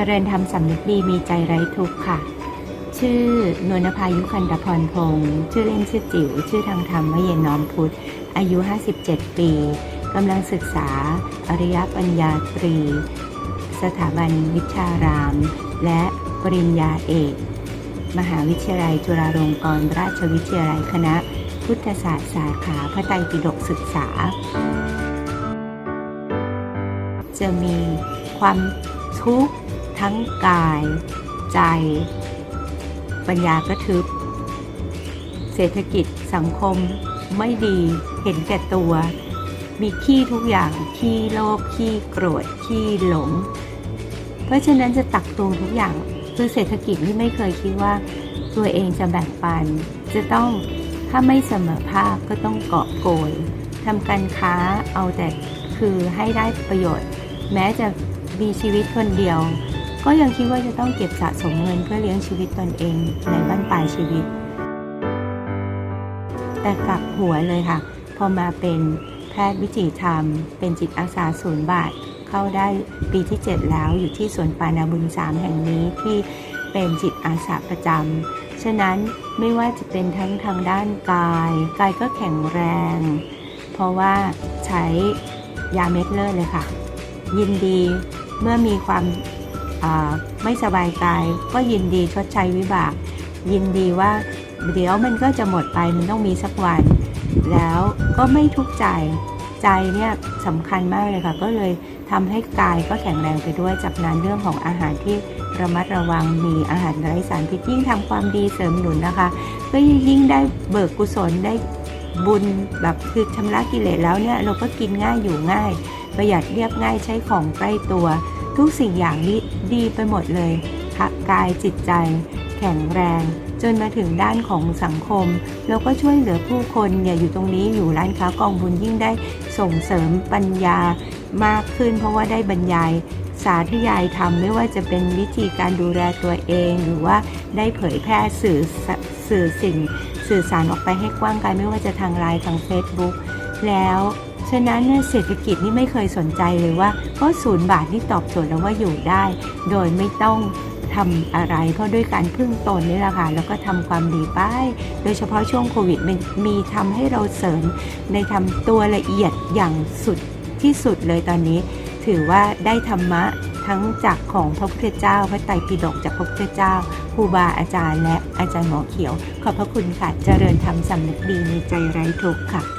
จริญธรรมสำนึกดีมีใจไร้ทุกข์ค่ะ ชื่อนวลนภายุคันตพรพงศ์ชื่อเล่นชื่อจิ๋ว ชื่อทางธรรมวเย็นน้อมพุทธ อายุ 57 ปีกำลังศึกษา อริยปัญญาตรี สถาบันวิชาราม และปริญญาเอก มหาวิทยาลัยจุฬาลงกรณราชวิทยาลัยคณะ พุทธศาสตร์สาขาพระไตรปิฎกศึกษา จะมีความทุกข์ ทั้งกาย ใจ ปัญญากระทึบ เศรษฐกิจสังคมไม่ดีเห็นแก่ตัว มีขี้ทุกอย่างขี้โลภขี้โกรธขี้หลง เพราะฉะนั้นจะตักตวงทุกอย่างคือเศรษฐกิจที่ไม่เคยคิดว่าตัวเองจะแบ่งปัน จะต้องถ้าไม่เสมอภาคก็ต้องเกาะโกยทำการค้าเอาแต่คือให้ได้ประโยชน์ แม้จะมีชีวิตคนเดียว ก็ยังคิดว่าจะต้องเก็บสะสมเงินเพื่อเลี้ยงชีวิตตนเองในบ้านปลายชีวิต แต่กลับหัวเลยค่ะ พอมาเป็นแพทย์วิจิตรธรรม เป็นจิตอาสาศูนย์บาท เข้าได้ปีที่ 7 แล้วอยู่ที่สวนปานาบุญสามแห่งนี้ที่เป็นจิตอาสาประจำ ฉะนั้นไม่ว่าจะเป็นทั้งทางด้านกาย กายก็แข็งแรง เพราะว่าใช้ยาเม็ดเลือดเลยค่ะ ยินดีเมื่อมีความ ไม่สบายกายก็ยินดีชดใช้วิบาก ยินดีว่าเดี๋ยวมันก็จะหมดไปมันต้องมีสักวัน แล้วก็ไม่ทุกข์ใจใจเนี่ยสำคัญมากเลยค่ะ ก็เลยทำให้กายก็แข็งแรงไปด้วยจากนั้นเรื่องของอาหารที่ระมัดระวังมีอาหารไร้สารพิษยิ่งทำความดีเสริมหนุนนะคะ ก็ยิ่งได้เบิกกุศลได้บุญแบบคือชำระกิเลสแล้วเนี่ยเราก็กินง่ายอยู่ง่าย ประหยัดเรียบง่ายใช้ของใกล้ตัว ทุกสิ่งอย่างนี้ดีไปหมดเลยกายจิตใจ แข็งแรง จนมาถึงด้านของสังคม แล้วก็ช่วยเหลือผู้คนเนี่ยอยู่ตรงนี้อยู่ร้านค้ากองบุญยิ่งได้ส่งเสริมปัญญามากขึ้น เพราะว่าได้บรรยายสาธยายทำไม่ว่าจะเป็นวิธีการดูแลตัวเอง หรือว่าได้เผยแพร่สื่อสสื่อสิ่ง สื่อสารออกไปให้กว้างไกลไม่ว่าจะทางไลน์ทาง Facebook แล้ว ฉะนั้นเศรษฐกิจนี่ไม่เคยสนใจเลยว่าก็ศูนย์บาทนี่ตอบโจทย์แล้วว่าอยู่ได้ โดยไม่ต้องทำอะไรเพราะด้วยการพึ่งตนนี่แหละค่ะแล้วก็ทำความดีไป โดยเฉพาะช่วงโควิดมันมีทำให้เราเสริมในทำตัวละเอียดอย่างสุดที่สุดเลยตอนนี้ ถือว่าได้ธรรมะทั้งจากของพระพุทธเจ้า พระไตรปิฎกจากพระพุทธเจ้าครูบาอาจารย์และอาจารย์หมอเขียว ขอบพระคุณค่ะ เจริญธรรมสำนึกดีในใจไร้ทุกข์ค่ะ